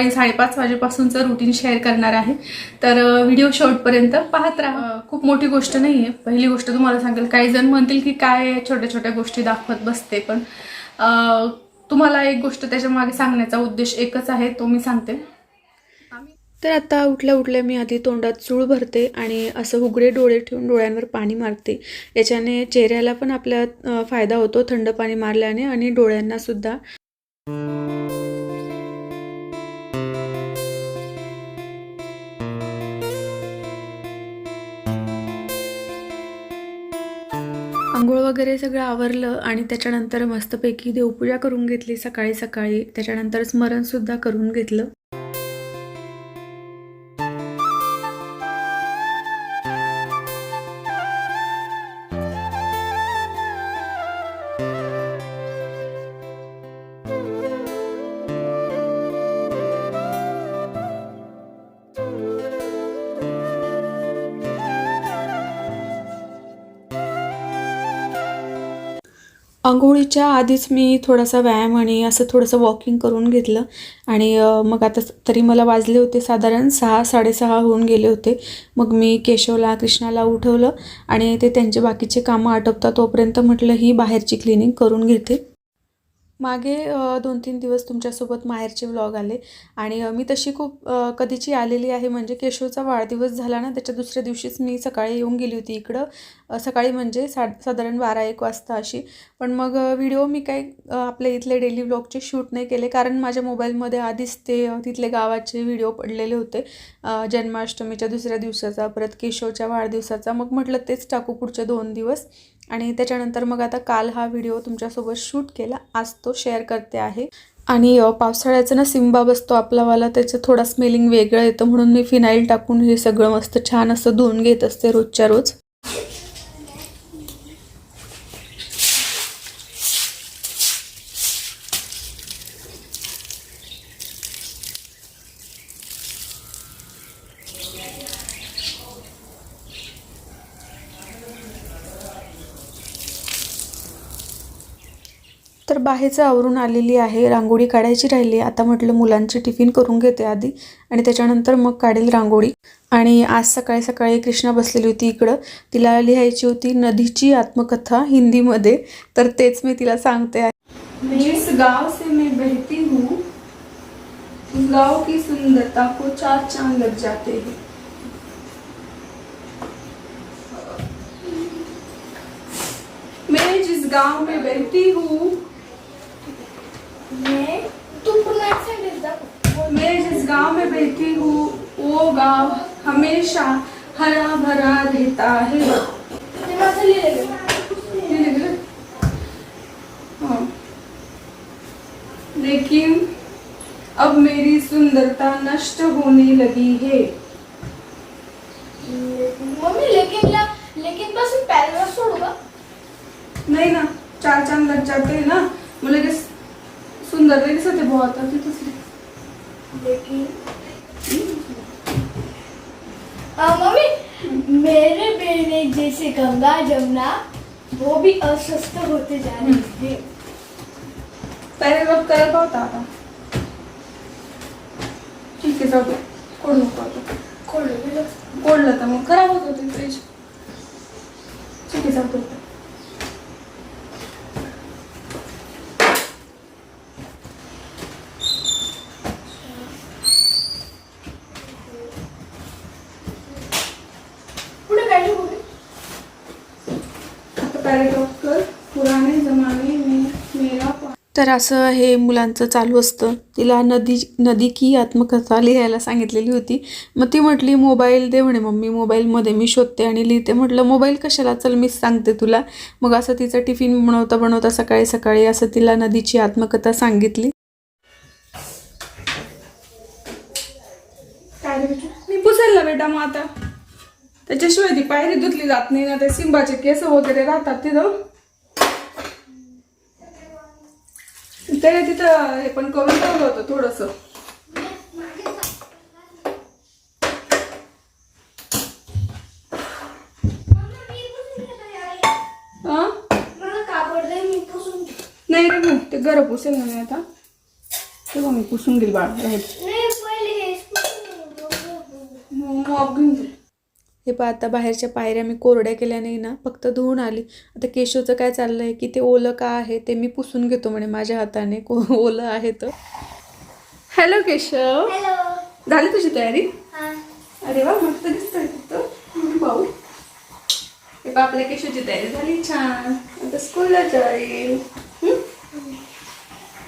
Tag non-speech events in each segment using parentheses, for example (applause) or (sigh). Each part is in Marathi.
सकाळी साडेपाच वाजेपासूनचं रुटीन शेअर करणार आहे. तर व्हिडिओ शेवटपर्यंत पाहत राहा. अं, खूप मोठी गोष्ट नाही आहे पहिली गोष्ट तुम्हाला सांगेल काही जण म्हणतील की काय छोट्या छोट्या गोष्टी दाखवत बसते पण तुम्हाला एक गोष्ट त्याच्यामागे सांगण्याचा उद्देश एकच आहे तो मी सांगते. तर आता उठल्या उठल्या मी आधी तोंडात चूळ भरते आणि असं उघडे डोळे ठेवून डोळ्यांवर पाणी मारते. याच्याने चेहऱ्याला पण आपल्या फायदा होतो थंड पाणी मारल्याने आणि डोळ्यांना आंघोळ वगैरे सगळं आवरलं आणि त्याच्यानंतर मस्तपैकी देवपूजा करून घेतली सकाळी सकाळी. त्याच्यानंतर स्मरणसुद्धा करून घेतलं. आंघोळीच्या आधीच मी थोडासा व्यायाम आणि असं थोडंसं वॉकिंग करून घेतलं. आणि मग आता तरी मला वाजले होते साधारण सहा साडेसहा होऊन गेले होते. मग मी केशवला कृष्णाला उठवलं आणि ते त्यांचे बाकीचे कामं आटोपतात तोपर्यंत म्हटलं ही बाहेरची क्लिनिंग करून घेते. मागे दोन तीन दिवस तुमच्यासोबत माहेरचे व्लॉग आले. आणि मी तशी खूप कधीची आलेली आहे म्हणजे केशवचा वाढदिवस झाला ना त्याच्या दुसऱ्या दिवशीच मी सकाळी येऊन गेली होती इकडं. सकाळी म्हणजे सा साधारण बारा एक वाजता अशी. पण मग व्हिडिओ मी काही आपल्या इथले डेली व्लॉगचे शूट नाही केले. कारण माझ्या मोबाईलमध्ये आधीच ते तिथले गावाचे व्हिडिओ पडलेले होते. जन्माष्टमीच्या दुसऱ्या दिवसाचा परत केशवच्या वाढदिवसाचा. मग म्हटलं तेच टाकू पुढचे दोन दिवस. आणि त्याच्यानंतर मग आता काल हा व्हिडिओ तुमच्यासोबत शूट केला. आज तो शेअर करते आहे. आणि पावसाळ्याचं ना सिंबा बसतो आपलावाला त्याचं थोडा स्मेलिंग वेगळं येतं म्हणून मी फिनाईल टाकून हे सगळं मस्त छान असं धुवून घेत असते रोजच्या रोज. बाहेचं आवरून आलेली आहे रांगोळी काढायची राहिली. आता म्हटलं मुलांची टिफिन करून घेते आधी आणि त्याच्यानंतर मग काढेल रांगोळी. आणि आज सकाळी सकाळी कृष्णा बसलेली होती इकडं. तिला लिहायची होती नदीची आत्मकथा हिंदीमध्ये. तर तेच मी तिला सांगते आहे. जिस गाव से मैं बहती हूँ. उस गाव की सुंदरता को चार चांद लग जाते हैं। मैं जिस गांव में बहती हूँ में बहती हूँ वो गाँव हमेशा हरा भरा रहता है ते ले। हाँ। लेकिन अब मेरी सुंदरता नष्ट होने लगी है मम्मी लेकिन पासून पॅराग्राफ सोडू का नहीं ना चार चाँद लग जाते हैं ना मुझे सुंदर होते बहुत होते दुसरे लेकिन हाँ, मम्मी मेरे बेने जैसे गंगा जमुना वो भी अस्वस्थ होते जा रहे हैं। पॅरेग्राफ करायला होता आता ठीक आहे जाऊ दे कोड नको आता. कोडलं तर मग खराब होत होते फ्रीज। ठीक आहे जाऊ दे तर असं हे मुलांचं चालू असतं. तिला नदी नदी की आत्मकथा लिहायला सांगितलेली होती. मग ती म्हटली मोबाईल दे म्हणे मम्मी मोबाईलमध्ये मी शोधते आणि लिहिते. म्हटलं मोबाईल कशाला? चल मीच सांगते तुला. मग असं तिचं टिफिन बनवता बनवता सकाळी सकाळी असं तिला नदीची आत्मकथा सांगितली. काय मी पुसेल ना बेटा मग आता. त्याच्याशिवाय ती पायरी धुतली जात नाही ना. ते सिंबाचे केस वगैरे राहतात तिथं. त्याने तिथं हे पण करून ठेवलं होतं थोडस. नाही रे मग ते घर पुसेल नाही आता. ते बघ मी पुसून घेईल बाळ. राहील मग घेऊन जाईल. हे पहा आता बाहेरच्या पायऱ्या मी कोरड्या केल्या नाही ना फक्त धुवून आली. आता केशवचं काय चाललंय की ते ओलं का आहे ते मी पुसून घेतो म्हणे माझ्या हाताने. को ओलं आहे तर. हॅलो केशव. हॅलो झाली तुझी तयारी? हा. अरे वा मस्त दिसतोय भाऊ हे पहा आपल्या केशवची तयारी झाली. छान. आता स्कूलला जाईल.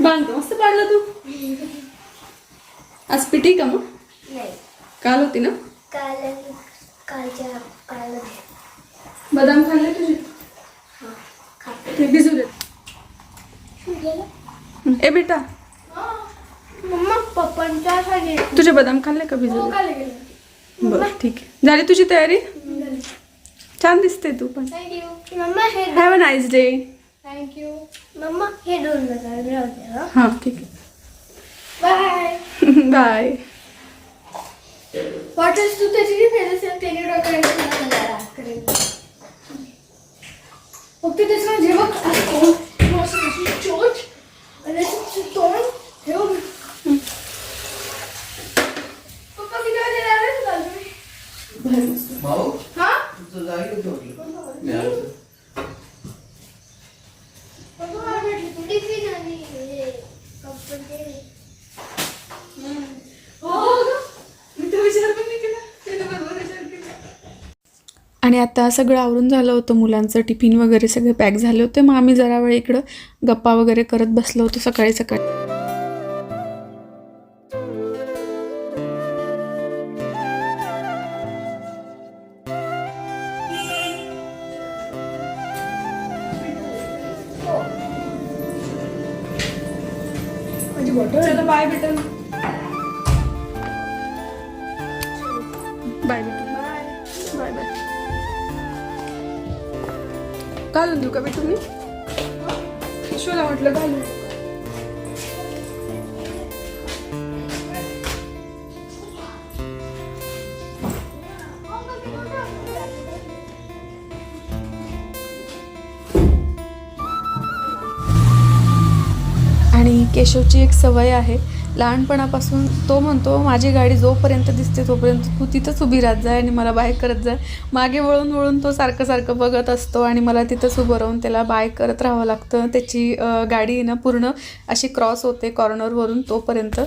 बांध मस्त पाडलं तू. (laughs) आज पिटी का मग? काल होती ना? काल बदाम खाल्ले तुझे? ए बेटा. मम्मा पप्पांच्या तुझे बदाम खाल्ले का भिजवले खाली गेले बरं ठीक आहे. झाली तुझी तयारी? छान दिसते तू पण. मम्मा हे have a nice day thank you mamma हे दोन हा. हाँ ठीक आहे. बाय बाय (laughs) वाटस तू त्याची फेल असेल त्याने डॉक्टर फक्त त्याचं असं त्याची चोच आणि तोंड ठेवून पप्पा किती वाजे भाऊ हा तुझं जागी होतं म्हटलं मी आलो. पप्पा मला भेटले टिफिन आणि हे कपडे हो का? मी तर विचार पण नाही केला त्याने बरोबर विचार केला आणि आता सगळं आवरून झालं होतं मुलांचं टिफिन वगैरे सगळे पॅक झाले होते. मग आम्ही जरा वेळ इकडं गप्पा वगैरे करत बसलो होतो सकाळी सकाळी. बाय बाय घालून देऊ का मी तुम्ही? शोला म्हटलं घालून. आणि केशवची एक सवय आहे लहानपणापासून तो म्हणतो माझी गाडी जोपर्यंत दिसते तोपर्यंत तू तिथंच उभी राहत जाय आणि मला बाय करत जाय मागे वळून वळून तो सारखं सारखं बघत असतो आणि मला तिथंच उभं राहून त्याला बाय करत राहावं लागतं. त्याची गाडी ना पूर्ण अशी क्रॉस होते कॉर्नरवरून तोपर्यंत.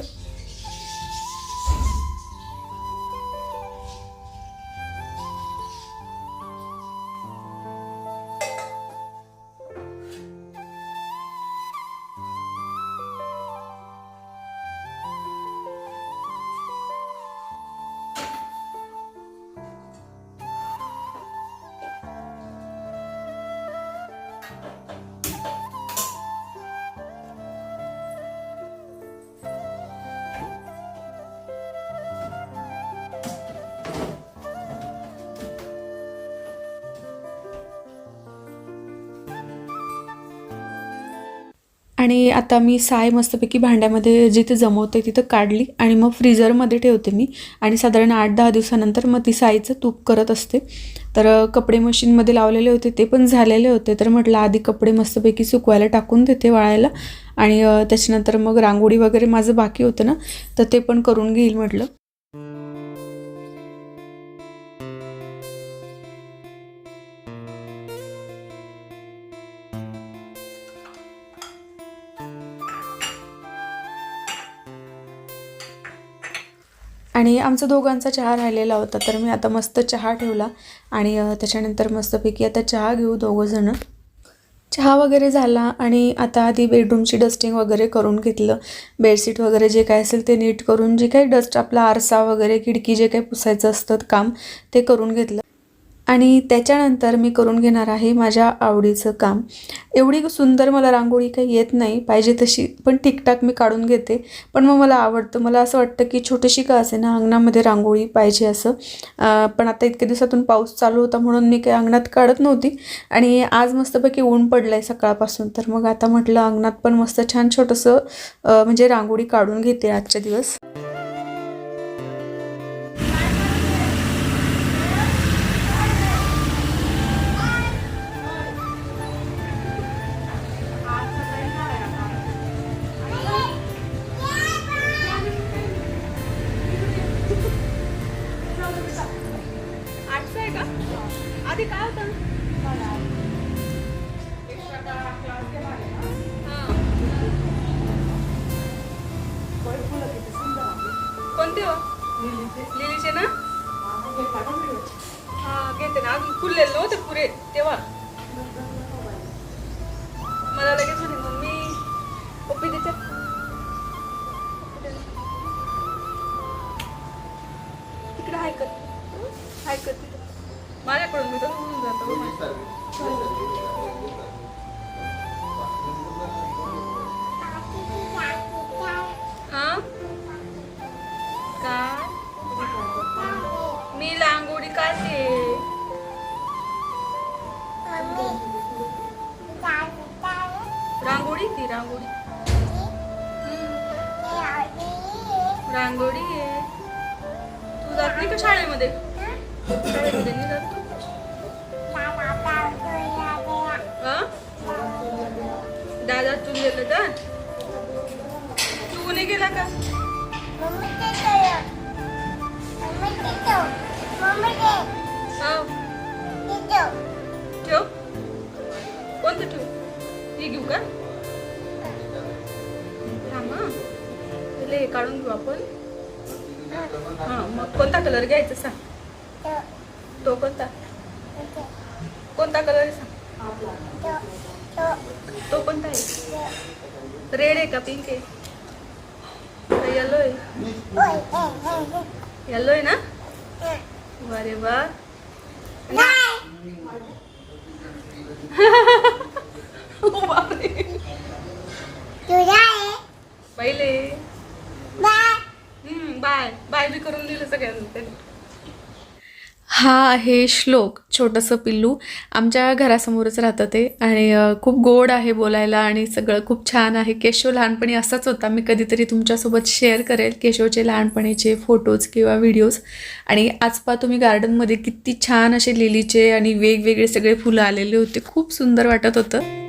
आणि आता मी साय मस्तपैकी भांड्यामध्ये जिथे जमवते तिथं काढली आणि मग फ्रीझरमध्ये ठेवते मी. आणि साधारण आठ दहा दिवसानंतर मग ती साईचं तूप करत असते. तर कपडे मशीनमध्ये लावलेले होते ते पण झालेले होते. तर म्हटलं आधी कपडे मस्तपैकी सुकवायला टाकून देते वाळायला. आणि त्याच्यानंतर मग रांगोळी वगैरे माझं बाकी होतं ना तर ते पण करून घेईल म्हटलं. आणि आमचा दोघांचा चहा राहिलेला होता तर मी आता मस्त चहा ठेवला आणि त्याच्यानंतर मस्तपैकी आता चहा घेऊ दोघंजणं चहा वगैरे झाला आणि आता आधी बेडरूमची डस्टिंग वगैरे करून घेतलं. बेडशीट वगैरे जे काय असेल ते नीट करून जे काही डस्ट आपला आरसा वगैरे खिडकी जे काही पुसायचं असतं काम ते करून घेतलं. आणि त्याच्यानंतर मी करून घेणार आहे माझ्या आवडीचं काम. एवढी सुंदर मला रांगोळी काही येत नाही पाहिजे तशी पण ठीकठाक मी काढून घेते. पण मग मला आवडतं मला असं वाटतं की छोटीशी का असे ना अंगणामध्ये रांगोळी पाहिजे असं. पण आता इतक्या दिवसातून पाऊस चालू होता म्हणून मी काही अंगणात काढत नव्हती. आणि आज मस्तपैकी ऊन पडलं आहे सकाळपासून. तर मग आता म्हटलं अंगणात पण मस्त छान छोटंसं म्हणजे रांगोळी काढून घेते आजच्या दिवस. कलर घ्यायचा सांग. तो कोणता? कोणता कलर आहे सांग? तो कोणता आहे? रेड आहे का पिंक आहे? येलो आहे? येलो आहे ना? अरे वा. (laughs) पहिले. बाय बाय बी करून दिलं सगळ्यांना त्यांनी. हा आहे श्लोक छोटंसं पिल्लू. आमच्या घरासमोरच राहतं ते. आणि खूप गोड आहे बोलायला आणि सगळं खूप छान आहे. केशव लहानपणी असाच होता. मी कधीतरी तुमच्यासोबत शेअर करेल केशवचे लहानपणीचे फोटोज किंवा व्हिडिओज आणि आज पहा तुम्ही गार्डनमध्ये किती छान असे लिलीचे आणि वेगवेगळे सगळे फुलं आलेले होते. खूप सुंदर वाटत होतं.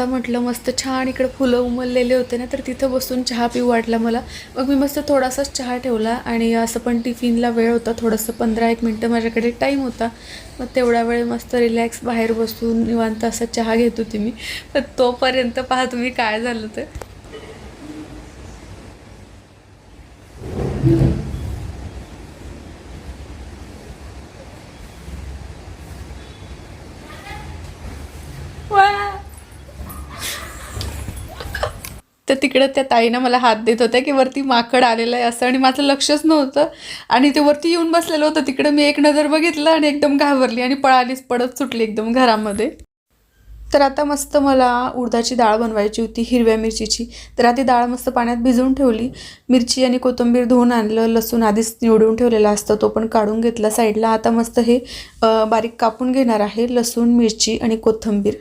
आता म्हटलं मस्त छान इकडं फुलं उमललेले होते ना तर तिथं बसून चहा पिऊ वाटला मला. मग मी मस्त थोडासाच चहा ठेवला आणि असं पण टिफिनला वेळ होता थोडंसं पंधरा एक मिनटं माझ्याकडे टाईम होता. मग तेवढ्या वेळ मस्त रिलॅक्स बाहेर बसून निवांत असा चहा घेत होती मी. पण तोपर्यंत पहा तुम्ही काय झालं ते तिकडं त्या ताईनं मला हात देत होत्या की वरती माकड आलेलं आहे असं आणि माझं लक्षच नव्हतं. आणि ते वरती येऊन बसलेलं होतं. तिकडं मी एक नजर बघितलं आणि एकदम घाबरली आणि पळालीच पडत सुटली एकदम घरामध्ये. तर आता मस्त मला उडदाची डाळ बनवायची होती हिरव्या मिरचीची. तर आधी डाळ मस्त पाण्यात भिजवून ठेवली. मिरची आणि कोथिंबीर धुवून आणलं लसूण आधीच निवडून ठेवलेला असतं तो पण काढून घेतला साईडला. आता मस्त हे बारीक कापून घेणार आहे लसूण मिरची आणि कोथिंबीर.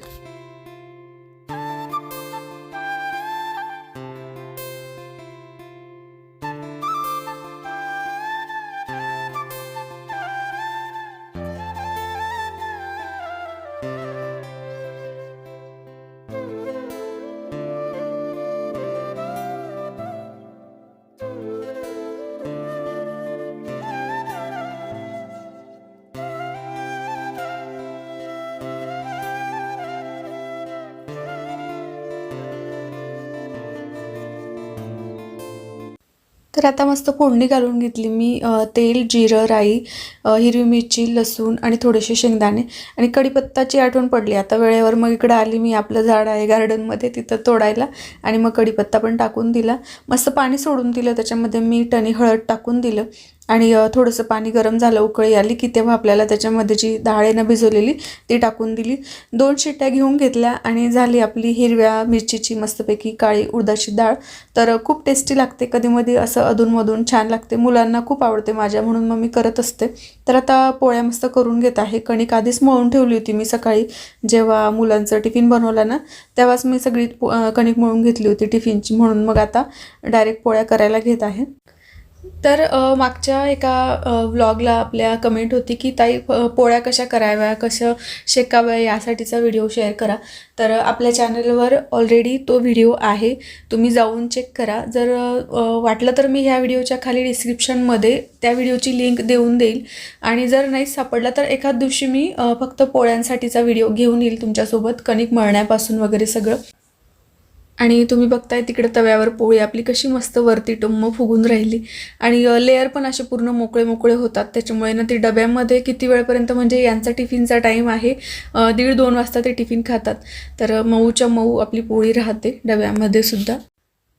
तर आता मस्त फोडणी घालून घेतली मी तेल जिरं राई हिरवी मिरची लसूण आणि थोडेसे शेंगदाणे आणि कढीपत्ताची आठवण पडली. आता वेळेवर मग इकडं आली मी आपलं झाड आहे गार्डनमध्ये तिथं तोडायला आणि मग कढीपत्ता पण टाकून दिला. मस्त पाणी सोडून दिलं त्याच्यामध्ये मीठ आणि हळद टाकून दिलं. आणि थोडंसं पाणी गरम झालं उकळी आली की तेव्हा आपल्याला त्याच्यामध्ये जी डाळ आहे ना भिजवलेली ती टाकून दिली. दोन शिट्ट्या घेऊन घेतल्या आणि झाली आपली हिरव्या मिरचीची मस्तपैकी काळी उडदाची डाळ. तर खूप टेस्टी लागते कधीमधी असं अधूनमधून छान लागते. मुलांना खूप आवडते माझ्या म्हणून मग मी करत असते. तर आता पोळ्या मस्त करून घेत आहे. कणिक आधीच मळून ठेवली होती मी सकाळी. जेव्हा मुलांचं टिफिन बनवला ना तेव्हाच मी सगळी पो- कणिक मळून घेतली होती टिफिनची. म्हणून मग आता डायरेक्ट पोळ्या करायला घेत आहे. तर मागच्या एका व्लॉगला आपल्या कमेंट होती की ताई पोळ्या कशा कराव्या? कसं शेकाव्या यासाठीचा व्हिडिओ शेअर करा. तर आपल्या चॅनलवर ऑलरेडी तो व्हिडिओ आहे. तुम्ही जाऊन चेक करा. जर वाटलं तर मी ह्या व्हिडिओच्या खाली डिस्क्रिप्शनमध्ये त्या व्हिडिओची लिंक देऊन देईल. आणि जर नाही सापडला तर एखाद दिवशी मी फक्त पोळ्यांसाठीचा व्हिडिओ घेऊन येईल तुमच्यासोबत. कणिक मळण्यापासून वगैरे सगळं. आणि तुम्ही बघताय तिकडे तव्यावर पोळी आपली कशी मस्त वरती टुम्म फुगून राहिली. आणि लेअर पण असे पूर्ण मोकळे मोकळे होतात. त्याच्यामुळे ना ती डब्यामध्ये किती वेळपर्यंत म्हणजे यांचा टिफिनचा टाईम आहे दीड दोन वाजता ते टिफिन खातात. तर मऊच्या मऊ आपली पोळी राहते डब्यामध्ये सुद्धा.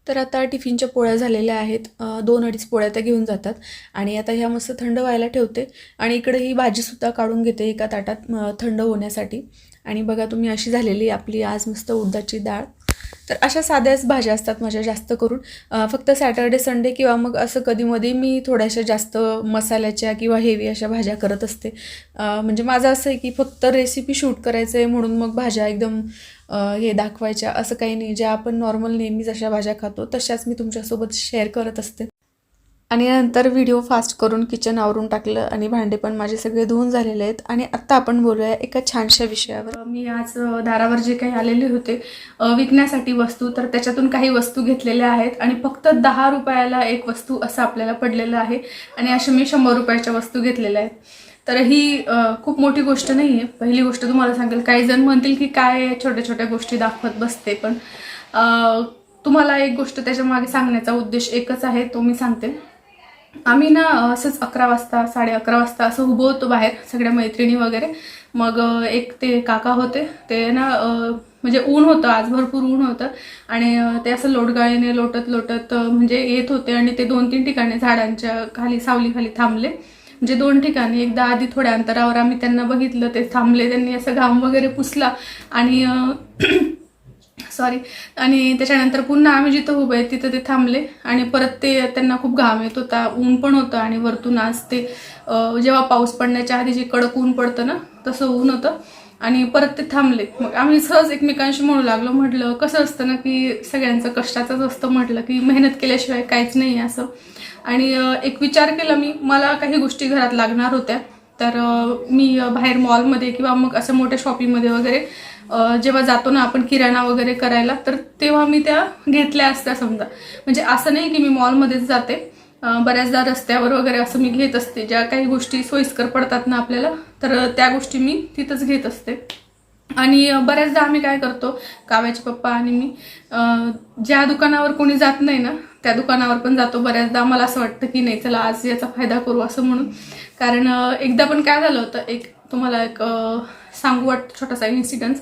तर आता टिफिनच्या पोळ्या झालेल्या आहेत. दोन अडीच पोळ्या त्या घेऊन जातात. आणि आता ह्या मस्त थंड व्हायला ठेवते. आणि इकडे ही भाजीसुद्धा काढून घेते एका ताटात थंड होण्यासाठी. आणि बघा तुम्ही अशी झालेली आपली आज मस्त उडदाची डाळ. तर अशा साध्याच भाज्या असतात माझ्या जास्त करून. फक्त सॅटर्डे संडे किंवा मग असं कधीमध्ये मी थोड्याशा जास्त मसाल्याच्या किंवा हेवी अशा भाज्या करत असते. म्हणजे माझं असं आहे की फक्त रेसिपी शूट करायचं आहे म्हणून मग भाज्या एकदम हे दाखवायच्या असं काही नाही. ज्या आपण नॉर्मल नेहमीच अशा भाज्या खातो तशाच मी तुमच्यासोबत शेअर करत असते. आणि नंतर व्हिडिओ फास्ट करून किचन आवरून टाकलं आणि भांडे पण माझे सगळे धुवून झालेले आहेत. आणि आत्ता आपण बोलूया एका छानशा विषयावर. मी आज दारावर जे काही आलेले होते विकण्यासाठी वस्तू तर त्याच्यातून काही वस्तू घेतलेल्या आहेत आणि फक्त दहा रुपयाला एक वस्तू असं आपल्याला पडलेलं आहे आणि अशा मी शंभर रुपयाच्या वस्तू घेतलेल्या आहेत. तर ही खूप मोठी गोष्ट नाही आहे. पहिली गोष्ट तुम्हाला सांगेल काही जण म्हणतील की काय छोट्या छोट्या गोष्टी दाखवत बसते पण तुम्हाला एक गोष्ट त्याच्यामागे सांगण्याचा उद्देश एकच आहे तो मी सांगते. आम्ही ना असंच अकरा वाजता साडे अकरा वाजता असं उभं होतो बाहेर सगळ्या मैत्रिणी वगैरे. मग एक ते काका होते. ते ना म्हणजे ऊन होतं आज भरपूर ऊन होतं. आणि ते असं लोटगाळीने लोटत लोटत म्हणजे येत होते आणि ते दोन तीन ठिकाणी झाडांच्या खाली सावलीखाली थांबले. म्हणजे दोन ठिकाणी एकदा आधी थोड्या अंतरावर आम्ही त्यांना बघितलं ते थांबले त्यांनी असं घाम वगैरे पुसला. आणि सॉरी आणि त्याच्यानंतर पुन्हा आम्ही जिथं उभे आहे तिथं ते थांबले. आणि परत ते त्यांना खूप घाम येत होता ऊन पण होतं आणि वरतून आज ते जेव्हा पाऊस पडण्याच्या आधी जे कडक ऊन पडतं ना तसं ऊन होतं. आणि परत ते थांबले. मग आम्ही सहज एकमेकांशी म्हणू लागलो. म्हटलं कसं असतं ना की सगळ्यांचं कष्टाचंच असतं म्हटलं की मेहनत केल्याशिवाय काहीच नाही आहे असं. आणि एक विचार केला मी मला काही गोष्टी घरात लागणार होत्या. तर मी बाहेर मॉलमध्ये किंवा मग असं मोठ्या शॉपिंगमध्ये वगैरे जेव्हा जातो ना आपण किराणा वगैरे करायला तर तेव्हा मी त्या घेतल्या असत्या समजा. म्हणजे असं नाही की मी मॉलमध्येच जाते. बऱ्याचदा रस्त्यावर वगैरे असं मी घेत असते. ज्या काही गोष्टी सोयीस्कर पडतात ना आपल्याला तर त्या गोष्टी मी तिथंच घेत असते. आणि बऱ्याचदा आम्ही काय करतो काव्याचे पप्पा आणि मी ज्या दुकानावर कोणी जात नाही ना त्या दुकानावर पण जातो. बऱ्याचदा मला असं वाटतं की नाही चला आज याचा फायदा करू असं म्हणून. कारण एकदा पण काय झालं होतं एक तुम्हाला एक सांगू वाट छोटासा इन्सिडन्स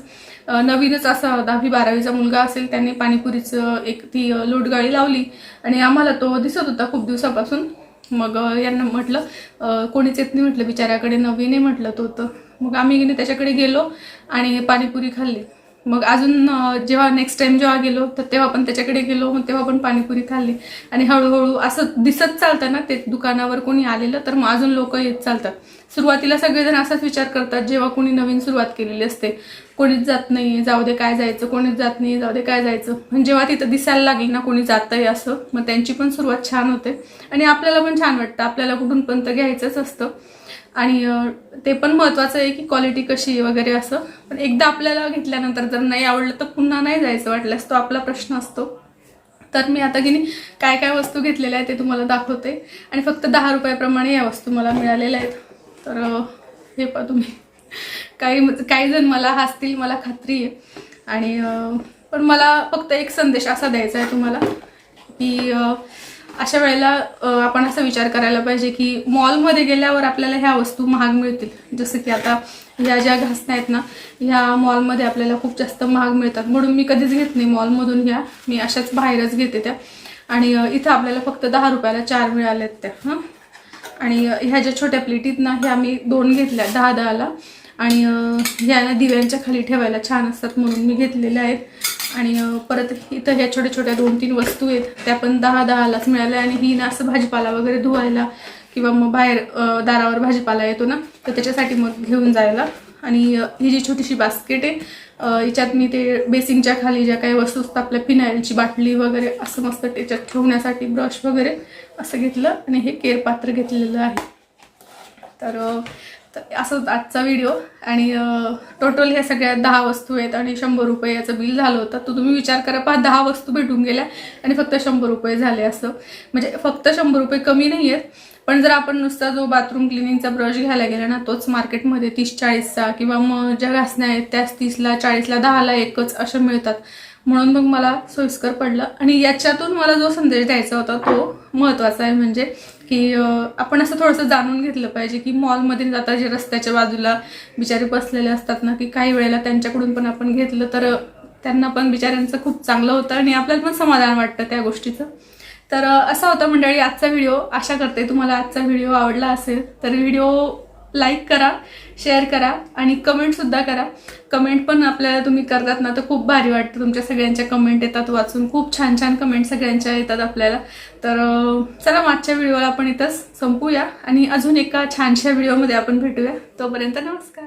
नवीनच असा दहावी बारावीचा मुलगा असेल त्याने पाणीपुरीचं एक ती लोटगाळी लावली आणि आम्हाला तो दिसत होता खूप दिवसापासून. मग यांना म्हटलं कोणीच येत नाही म्हटलं बिचाऱ्याकडे नवीन आहे म्हटलं तो तर. मग आम्ही गेले त्याच्याकडे गेलो आणि पाणीपुरी खाल्ली. मग अजून जेव्हा नेक्स्ट टाइम जेव्हा गेलो तर तेव्हा पण त्याच्याकडे गेलो मग तेव्हा पण पाणीपुरी खाल्ली. आणि हळूहळू असं दिसत चालतं ना ते दुकानावर कोणी आलेलं तर मग अजून लोक येत चालतात. सुरुवातीला सगळेजण असाच विचार करतात जेव्हा कोणी नवीन सुरुवात केलेली असते कोणीच जात नाही जाऊ दे काय जायचं कोणीच जात नाही जाऊ दे काय जायचं. जेव्हा तिथं दिसायला लागेल ना कोणी जातंय असं मग त्यांची पण सुरुवात छान होते. आणि आपल्याला पण छान वाटतं आपल्याला कुठून पण तर घ्यायचंच असतं. आणि ते पण महत्वाचं आहे की क्वालिटी कशी आहे वगैरे असं. पण एकदा आपल्याला घेतल्यानंतर जर नाही आवडलं तर पुन्हा नाही जायचं वाटल्यास तो आपला प्रश्न असतो. तर मी आता की काय काय वस्तू घेतलेल्या आहेत ते तुम्हाला दाखवते. आणि फक्त दहा रुपयाप्रमाणे या वस्तू मला मिळालेल्या आहेत. तर हे पहा तुम्ही. काही काही जण मला हसतील मला खात्री आहे. आणि पण मला फक्त एक संदेश असा द्यायचा आहे तुम्हाला की अशा वेळेला आपण असा विचार करायला पाहिजे की मॉलमध्ये गेल्यावर आपल्याला ह्या वस्तू महाग मिळतील. जसं की आता ह्या ज्या घासण्या आहेत ना ह्या मॉलमध्ये आपल्याला खूप जास्त महाग मिळतात. म्हणून मी कधीच घेत नाही मॉलमधून ह्या. मी अशाच बाहेरच घेते त्या. आणि इथं आपल्याला फक्त दहा रुपयाला चार मिळाल्यात त्या. हां? आणि ह्या ज्या छोट्या प्लेटीत ना ह्या मी दोन घेतल्या दहा दहाला. आणि ह्या ना दिव्यांच्या खाली ठेवायला छान असतात म्हणून मी घेतलेल्या आहेत. आणि परत इथं ह्या छोट्या छोट्या दोन तीन वस्तू आहेत त्या पण दहा दहालाच मिळाल्या. आणि ही ना असं भाजीपाला वगैरे धुवायला किंवा मग बाहेर दारावर भाजीपाला येतो ना तर त्याच्यासाठी मग घेऊन जायला. आणि ही जी छोटीशी बास्केट आहे याच्यात मी ते बेसिंगच्या खाली ज्या काही वस्तू असतात आपल्या फिनाईलची बाटली वगैरे असं मस्त त्याच्यात ठेवण्यासाठी ब्रश वगैरे असं घेतलं आणि हे केअर पात्र घेतलेलं आहे. तर असं असंच आजचा व्हिडिओ आणि टोटल ह्या सगळ्या दहा वस्तू आहेत आणि शंभर रुपये याचं बिल झालं होतं. तर तुम्ही विचार करा पहा दहा वस्तू भेटून गेल्या आणि फक्त शंभर रुपये झाले असं. म्हणजे फक्त शंभर रुपये कमी नाही आहेत पण जर आपण नुसता जो बाथरूम क्लिनिंगचा ब्रश घ्यायला गेला ना तोच मार्केटमध्ये तीस चाळीसचा किंवा मग ज्या घासण्या आहेत त्याच तीसला चाळीसला दहाला एकच अशा मिळतात. म्हणून मग मला सोयीस्कर पडलं. आणि याच्यातून मला जो संदेश द्यायचा होता तो महत्त्वाचा आहे म्हणजे की आपण असं थोडंसं जाणून घेतलं पाहिजे की मॉलमध्ये जाता जे रस्त्याच्या बाजूला बिचारे बसलेले असतात ना की काही वेळेला त्यांच्याकडून पण आपण घेतलं तर त्यांना पण बिचाऱ्यांचं खूप चांगलं होतं आणि आपल्याला पण समाधान वाटतं त्या गोष्टीचं. तर असा होता मंडळी आजचा व्हिडिओ. आशा करते तुम्हाला आजचा व्हिडिओ आवडला असेल. तर व्हिडिओ लाईक करा शेअर करा आणि कमेंटसुद्धा करा. कमेंट पण आपल्याला तुम्ही करतात ना तर खूप भारी वाटतं. तुमच्या सगळ्यांच्या कमेंट येतात वाचून. खूप छान छान कमेंट सगळ्यांच्या येतात आपल्याला. तर चला मागच्या व्हिडिओला आपण इथंच संपूया आणि अजून एका छानशा व्हिडिओमध्ये आपण भेटूया. तोपर्यंत नमस्कार.